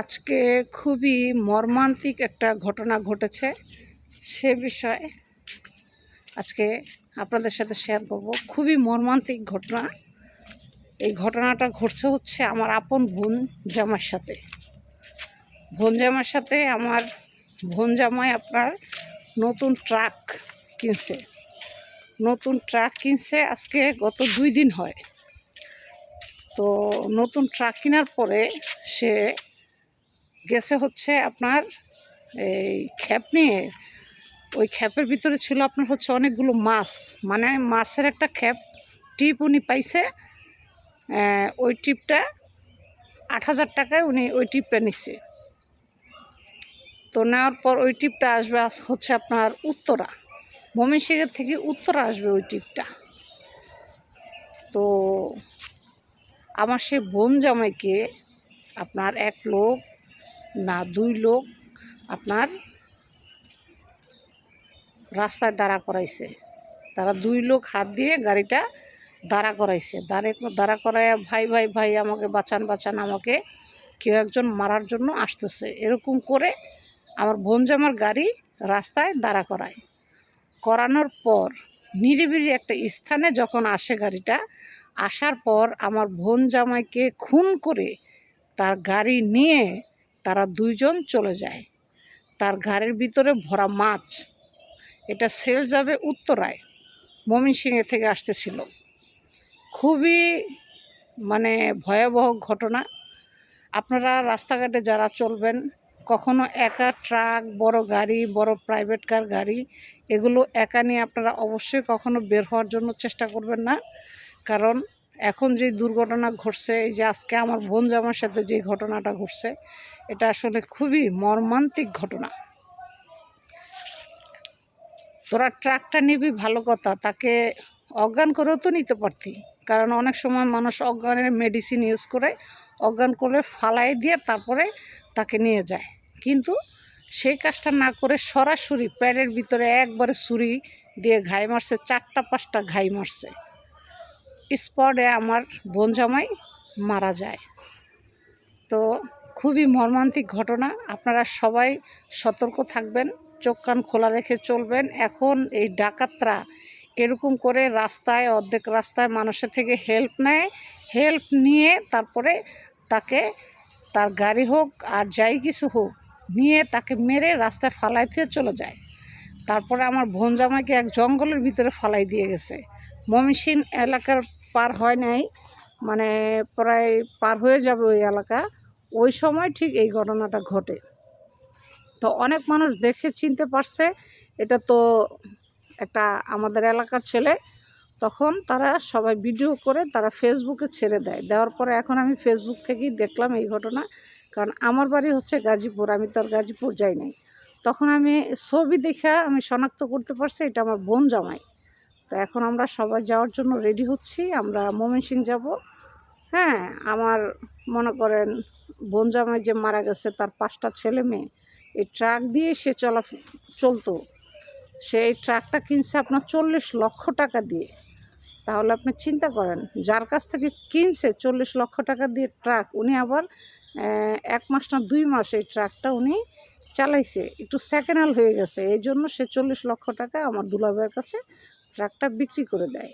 আজকে খুবই মর্মান্তিক একটা ঘটনা ঘটেছে। সে বিষয়ে আজকে আপনাদের সাথে শেয়ার করব। খুবই মর্মান্তিক ঘটনা। এই ঘটনাটা ঘটছে হচ্ছে আমার আপন বোন জামার সাথে। বোন জামার সাথে আমার বোন জামাই আপনার নতুন ট্রাক কিনছে। নতুন ট্রাক কিনছে, আজকে গত দুই দিন হয়। তো নতুন ট্রাক কেনার পরে সে গেছে হচ্ছে আপনার এই খ্যাপ নিয়ে। ওই খ্যাপের ভিতরে ছিল আপনার হচ্ছে অনেকগুলো মাছ। মানে মাছের একটা খ্যাপ টিপ উনি পাইছে ওই টিপটা আট হাজার টাকায় উনি ওই টিপটা নিচ্ছে তো নেওয়ার পর ওই টিপটা আসবে হচ্ছে আপনার উত্তরা। ময়মনসিংহের থেকে উত্তরা আসবে ওই টিপটা। তো আমার সে বোন জামাইকে আপনার এক লোক না, দুই লোক আপনার রাস্তায় দাঁড়া করাইছে। তারা দুই লোক হাত দিয়ে গাড়িটা দাঁড়া করাইছে। দাঁড়ে, দাঁড়া করায় ভাই ভাই ভাই আমাকে বাঁচান বাঁচান আমাকে কেউ একজন মারার জন্য আসতেছে। এরকম করে আমার বোন জামার গাড়ি রাস্তায় দাঁড়া করায়। করানোর পর নিরিবিলি একটা স্থানে যখন আসে গাড়িটা, আসার পর আমার বোন জামাইকে খুন করে তার গাড়ি নিয়ে তারা দুইজন চলে যায়। তার গাড়ির ভিতরে ভরা মাছ। এটা সেল যাবে উত্তরায়। ময়মনসিংহে থেকে আসতেছিল। খুবই মানে ভয়াবহ ঘটনা। আপনারা রাস্তাঘাটে যারা চলবেন, কখনো একা ট্রাক, বড় গাড়ি, বড় প্রাইভেট কার গাড়ি, এগুলো একা নিয়ে আপনারা অবশ্যই কখনো বের হওয়ার জন্য চেষ্টা করবেন না। কারণ, এখন যে দুর্ঘটনা ঘটছে, এই যে আজকে আমার বোন জামার সাথে যে ঘটনাটা ঘটছে এটা আসলে খুবই মর্মান্তিক ঘটনা। তোরা ট্রাকটা নিবি, ভালো কথা। তাকে অজ্ঞান করেও তো নিতে পারতি। কারণ অনেক সময় মানুষ অজ্ঞানের মেডিসিন ইউজ করে, অজ্ঞান করে ফালাই দিয়ে তারপরে তাকে নিয়ে যায়। কিন্তু সেই কাজটা না করে সরাসরি প্যাডের ভিতরে একবারে ছুরি দিয়ে ঘাই মারছে, চারটা, পাঁচটা ঘাই মারছে। স্পটে আমার বোন জামাই মারা যায়। তো খুবই মর্মান্তিক ঘটনা। আপনারা সবাই সতর্ক থাকবেন, চোখ কান খোলা রেখে চলবেন। এখন এই ডাকাতরা এরকম করে রাস্তায়, অর্ধেক রাস্তায় মানুষের থেকে হেল্প নেয়। হেল্প নিয়ে তারপরে তাকে তার গাড়ি হোক আর যাই কিছু হোক নিয়ে তাকে মেরে রাস্তায় ফালাই দিয়ে চলে যায়। তারপরে আমার বোন জামাইকে এক জঙ্গলের ভিতরে ফালাই দিয়ে গেছে। মমিসিন এলাকার পার হয় নাই মানে প্রায় পার হয়ে যাবে ওই এলাকা। ওই সময় ঠিক এই ঘটনাটা ঘটে। তো অনেক মানুষ দেখে চিনতে পারছে, এটা তো একটা আমাদের এলাকার ছেলে। তখন তারা সবাই ভিডিও করে তারা ফেসবুকে ছেড়ে দেয়। দেওয়ার পরে এখন আমি ফেসবুক থেকেই দেখলাম এই ঘটনা। কারণ আমার বাড়ি হচ্ছে গাজীপুর, আমি তো আর গাজীপুর যাই নাই। তখন আমি ছবি দেখা আমি শনাক্ত করতে পারছি এটা আমার বোন জামাই। তো এখন আমরা সবাই যাওয়ার জন্য রেডি হচ্ছি, আমরা ময়মনসিং যাব। হ্যাঁ আমার মনে করেন বোন জামাই যে মারা গেছে, তার পাঁচটা ছেলে মেয়ে, এই ট্রাক দিয়ে সে চলা, চলতো। সে এই ট্রাকটা কিনছে আপনার চল্লিশ লক্ষ টাকা দিয়ে। তাহলে আপনি চিন্তা করেন, যার কাছ থেকে কিনছে চল্লিশ লক্ষ টাকা দিয়ে ট্রাক, উনি আবার এক মাস না দুই মাস এই ট্রাকটা উনি চালাইছে। একটু সেকেন্ড হ্যান্ড হয়ে গেছে। এই জন্য সে চল্লিশ লক্ষ টাকা আমার দুলাভাইয়ের কাছে ট্রাকটা বিক্রি করে দেয়।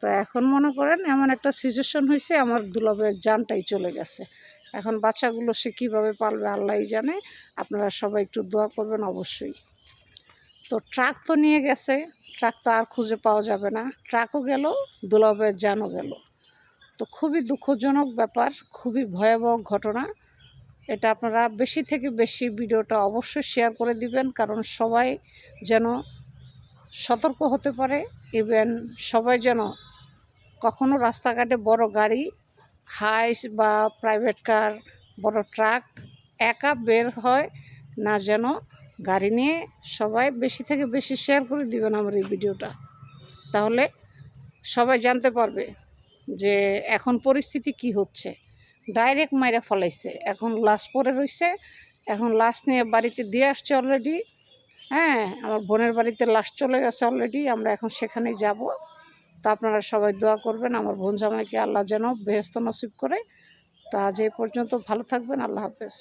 তো এখন মনে করেন, এমন একটা সিচুয়েশন হয়েছে আমার দুলাভাইয়ের জানটাই চলে গেছে। এখন বাচ্চাগুলো সে কীভাবে পালবে আল্লাহই জানে। আপনারা সবাই একটু দোয়া করবেন অবশ্যই। তো ট্রাক তো নিয়ে গেছে, ট্রাক তো আর খুঁজে পাওয়া যাবে না। ট্রাকও গেল, দুলাভাইয়ের জানও গেল। তো খুবই দুঃখজনক ব্যাপার, খুবই ভয়াবহ ঘটনা। এটা আপনারা বেশি থেকে বেশি ভিডিওটা অবশ্যই শেয়ার করে দিবেন, কারণ সবাই যেন সতর্ক হতে পারে। ইভেন সবাই যেন কখনো রাস্তাঘাটে বড় গাড়ি হাইস বা প্রাইভেট কার, বড় ট্রাক, একা বের হয় না যেন। গাড়ি নিয়ে সবাই বেশি থেকে বেশি শেয়ার করে দিবেন আমার এই ভিডিওটা। তাহলে সবাই জানতে পারবে যে এখন পরিস্থিতি কি হচ্ছে। ডাইরেক্ট মাইরা ফলাইছে। এখন লাশ পরে রয়েছে এখন লাশ নিয়ে বাড়িতে দিয়ে আসছে অলরেডি হ্যাঁ আমার বোনের বাড়িতে লাশ চলে গেছে অলরেডি আমরা এখন সেখানে যাব। তা আপনারা সবাই দোয়া করবেন, আমার বোন জামাইকে আল্লাহ যেন বেহস্ত নসিব করে। তা যে পর্যন্ত ভালো থাকবেন, আল্লাহ হাফেজ।